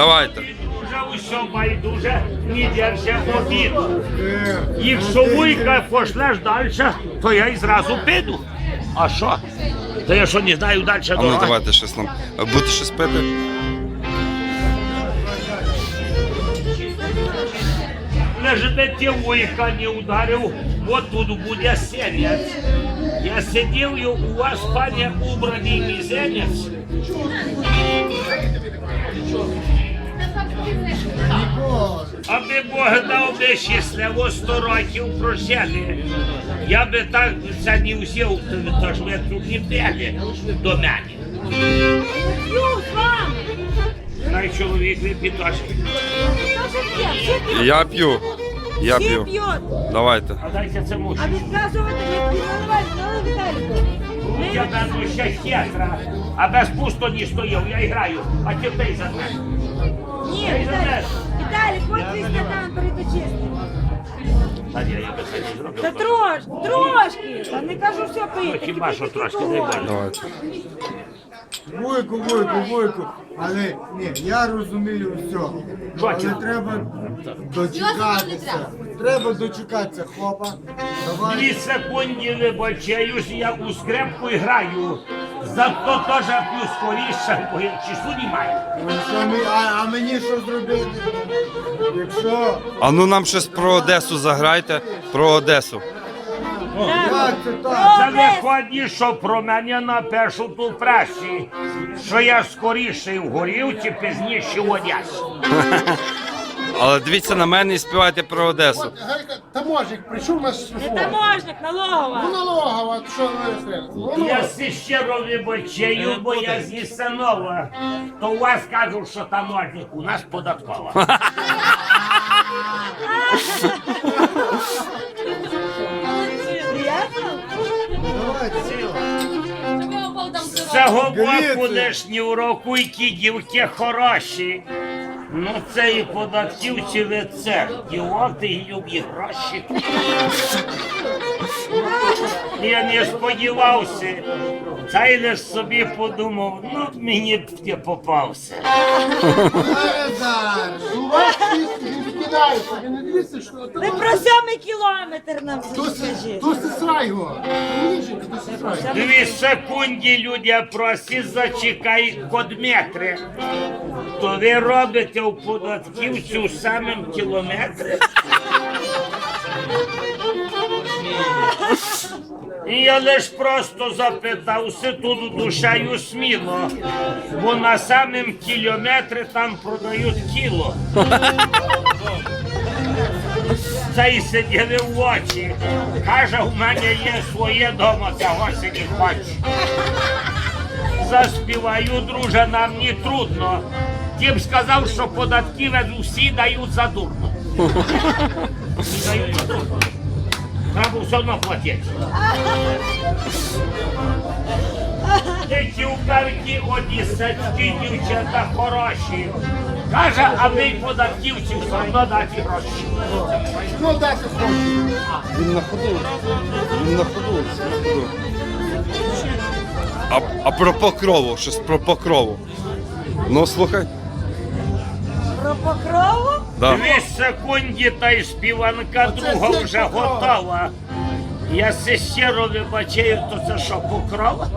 Давайте. Дуже усе байдуже, не держи обіду. Якщо вуйка пошлеш далі, то я і зразу піду. А що? То я що не знаю далі А ну дороги? давайте щось нам. Будете щось пити? Лежи би ти вуйка не ударив, от тут буде сенець. Я сидів і у вас, пане, убраний мізенець. Аби Бог дав би щасливо 100 років прожили. Я би так це не взяв, то ж ви тут не бігли до мене. П'ю. Най чоловік? Всі п'ють. Я п'ю. Я п'ю. Давайте. А дайте це мушу. А відказувати не наливай Я ще хитра, а без пусто не стояв, я граю, а ти за мене. Ні, Віталік, Віталік, ось твій стакан передочисти. Та не трош, трошки. Та не кажу все Ну, пити. хіба що трошки, дай Боже. Вуйку, вуйку, вуйку. Але ні, я розумію все. Але треба дочекатися. Треба дочекатися, хлопа. Давай. Дві секунди вибачаюсь, я у скрепку граю. Зато теж п'ю скоріше, бо я часу немає. Ну, що ми- а, а мені що зробити? Якщо А ну нам щось про Одесу заграйте. Про Одесу. як це так? Це що про мене напишу ту пресі, що я скоріше в горілці, пізніше в Одесі. Але дивіться на мене і співайте про Одесу. Гайка, таможник, прийшов наш Не таможник, налогова. Ну, налогова, що ви Ну, Я си щиро вибачаю, бо я зі Санова. То у вас кажуть, що таможник, у нас податкова. Приятно? З цього боку Гріться. лишні уроку і дівки хороші. Ну це і податківці ви дівати Дівоти і гроші. Я не сподівався. Та й лиш собі подумав, ну мені б я попався. Викидається, ви не дивіться, що Ви про сьомий кілометр нам скажіть. То сестра його. Ніженька, то сестра його. Дві секунди люди просі зачекай кодметри. То ви робите у податківцю самим кілометри. І я лиш просто запитався тут душею сміло, бо на самим кілометрі там продають кіло. Це й сиділи в очі. Каже, у мене є своє дома, цього си не хочу. Заспіваю, друже, нам не трудно. Ти б сказав, що податківець усі дають за дурно. Всі дають за Треба все одно платити. Ті вперті одісецькі дівчата хороші. Каже, а ми податківці все одно дати гроші. Ну, дати хоче. Він на ходу. Він на ходу. А, а про покрову, щось про покрову. Ну, слухай. Про покрову? Да. Дві секунди та й співанка друга вже готова. Я се щиро вибачаю, то це що, покрова?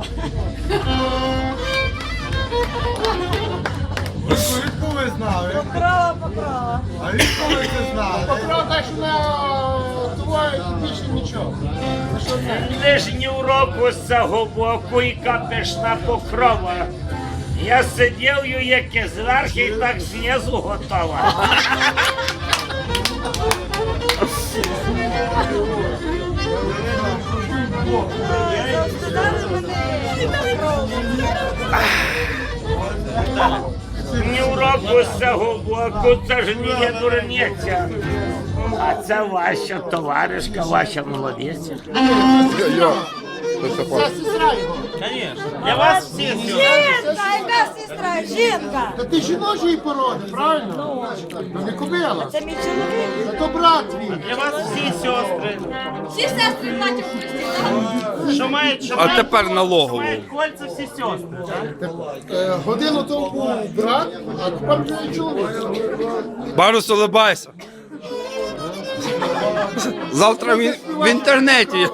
Відку ви знали? Покрова, покрова. А відку ви це знали? Правда, що на твоє більше нічого. На що це? З цього боку і капешна покрова. Я сидів ю, як і зверху, і так знизу готова. Ні уроку з цього це ж не дурниця. А це ваша товаришка, ваша молодиця. Це сестра його. Для вас всі. Жінка, яка сестра? Жінка. Та ти жіночої породи, правильно? Та не кобила. Це мій чоловік. Та то брат твій. Для вас всі сестри. Всі сестри братів. Що мають, що А мають, тепер що налогову. мають кольця всі сестри. так? Е, Годину тому був брат, а тепер вже чоловік. Барус, улибайся. Завтра в, в інтернеті.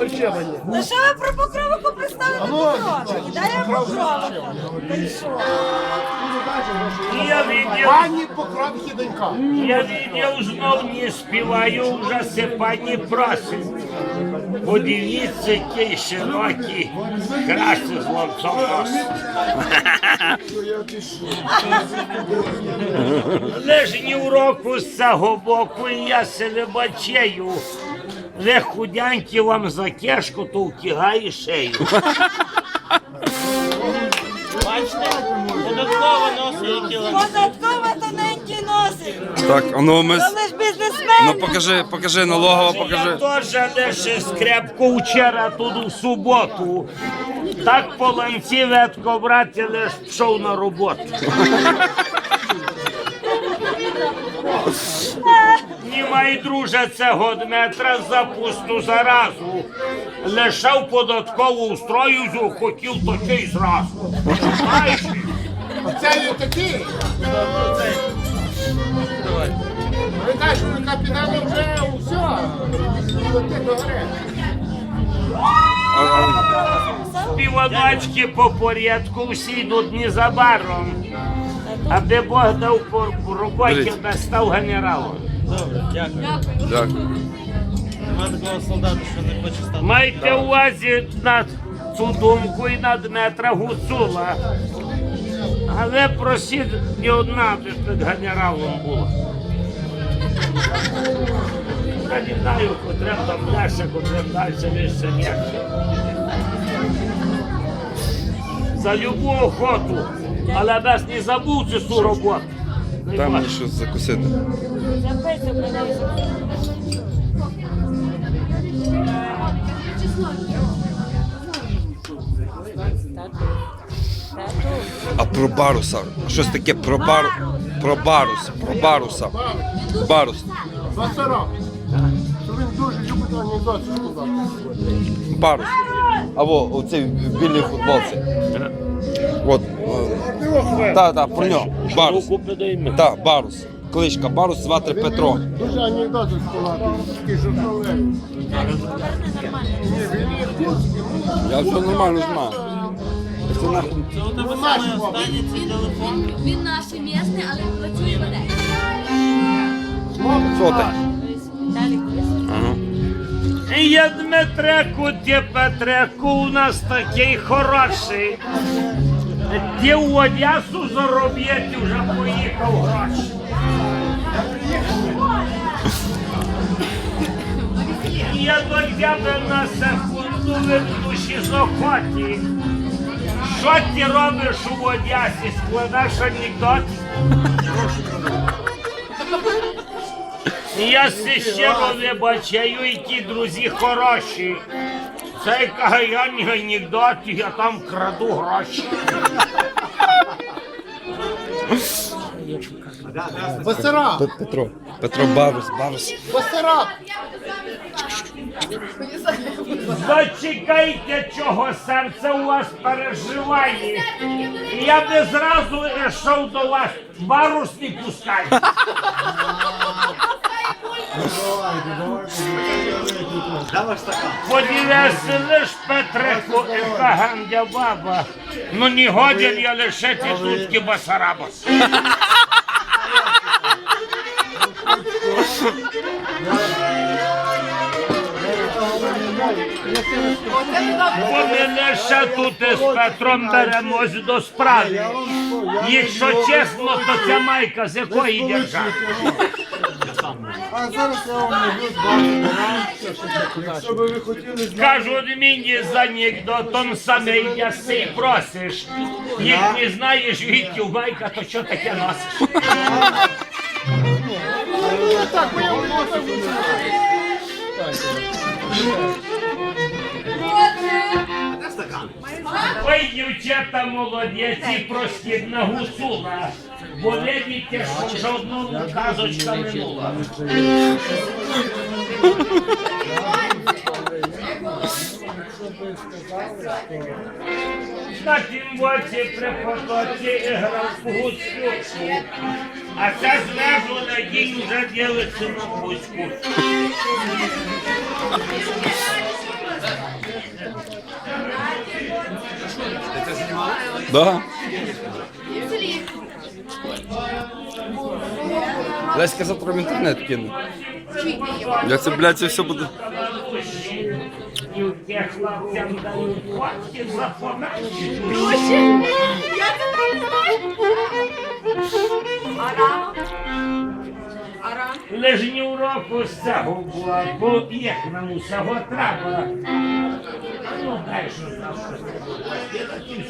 Ну що ви про покровику представили покровики? Дай я покровику. Та й що? Я видів, Пані покровки донька. я видів, знов не співаю, вже се пані просить. Подивіться, який широкий, краще з. Лиш ні в року з цього боку, і я себе бачею. Ви худяньки вам за кешку, то втягає шею. Бачите? Додатково носить кіло. Податково тоненький носик. Так, а ну ми. Бізнесмен. Ну покажи, покажи налогово, Я покажи. теж лише скрепку вчора тут у суботу. Так по ланці ветко брати лиш пішов на роботу. Німай, друже, цього Дмитра запусну заразу. Лишав податкову устрою, хотів такий зразу. Знаєш? Це є такий. Ви кажете, що на вже все. А, а, Співаночки по порядку всі йдуть незабаром. Аби Бог дав по роботі, став генералом. Добре, дякую. Дякую. Нема такого солдата, що не хоче стати. Майте увазі на цю думку і на Дмитра Гуцула. Але просіть не одна під генералом була. Я не знаю, котрим там далі, котрим далі вище м'яке. За любу охоту, але без не забудьте цю роботу. Дай мені щось закусити. А про баруса. Щось таке про бар. Про барус. Про баруса. Барус. Він дуже любить анекдоти сказати. Барус. Або оцей в білій футболці. От. Так, так, про нього. Барус. Так, Барус. Кличка Барус звати Петро. Дуже анекдоти сказати. Такий він. Я все нормально знаю. Це нахуй. Телефон. Він наш місний, але працює в Одесі. Що ти? Ага. Я Дмитреку, ти Петреку, у нас такий хороший. Ти в Одесу заробити вже поїхав гроші. Я до тебе на секунду ведучі з охоті. Що ти робиш у Одесі? Складаєш анекдот? Я се щиро вибачаю, і ті друзі хороші. Це кагаянні анекдот, я там краду гроші. Басара. Петро. Петро Барус. Барус. Басара. Зачекайте, чого серце у вас переживає. Я би зразу йшов до вас, барус не пускай. Лиш Петрику, яка гандя баба. Ну не годен я лишити тут басараба. Вони лише тут із Петром беремось до справи. Якщо чесно, то ця майка з якої держави? А зараз я вам можу. Якщо би ви хотіли знати, Кажуть мені з анекдотом саме яси просиш. Як не знаєш, відки майка, то що таке носиш? Ой, дівчата молодеці, простіть на гусула. Бо видите, що вже одному казочка минула. На тім боці при потоці грав в гуську. А це зверху на день вже ділиться на гуську. Да. Леська завтра в інтернет кине. Я це, блядь, це все буде. Лежні уроку цього була, бо як нам усього треба. Ну, там щось. Я таким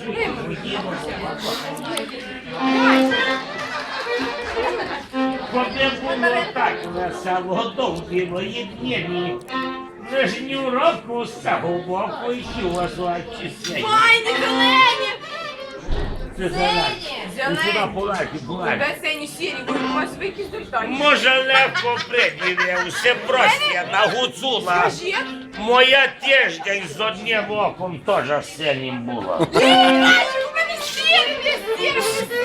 світом було так весело, довгі мої дні. Лежні уроку з цього боку, і що у вас очі сидять. Файні, зелені! Це зараз. Зелені. І сюди полаки, полаки. Весені сірі, бо у вас дождань. Може легко придивився, простя на гуцула. Скажи. Моя тиждень з одним оком теж синім була. У мене сірі, ви сірі,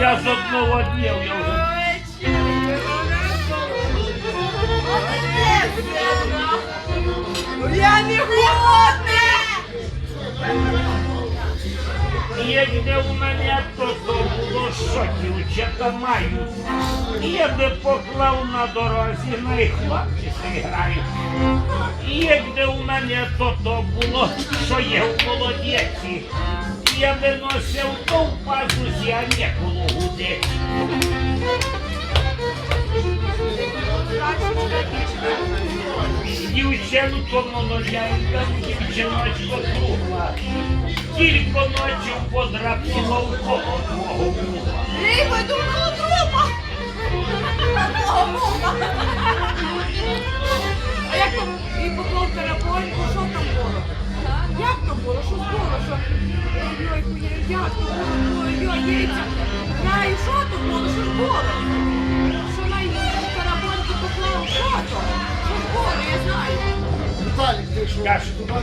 Я з одного дня я вже Я не голодна! Якби у мене то, то було що дівчата мають. Я би поклав на дорозі, на і хлопці грають. Якби у мене то, то було, що є в молодеці. Я би носив то в пазусі, а не коло гудеці. Дівчинко молоденька, дівчиночко кругла. Тільки ночі подрапіла в коло твого мула. Риба, думала, трупа! А як там і поклав карабоньку, що там було? Як там було? Що було? Що? Яйця. Знаю, що було? Що ж було? Що на карабоньку поклав? Що то? Що ж було? Я знаю. Віталік, ти що?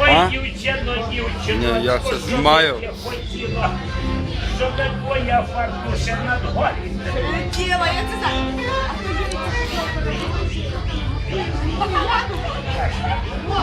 Ой, дівчино, дівчино, Ні, я що б знімаю. я хотіла, щоб твоя фартуша над горі. Тіла, я це знаю.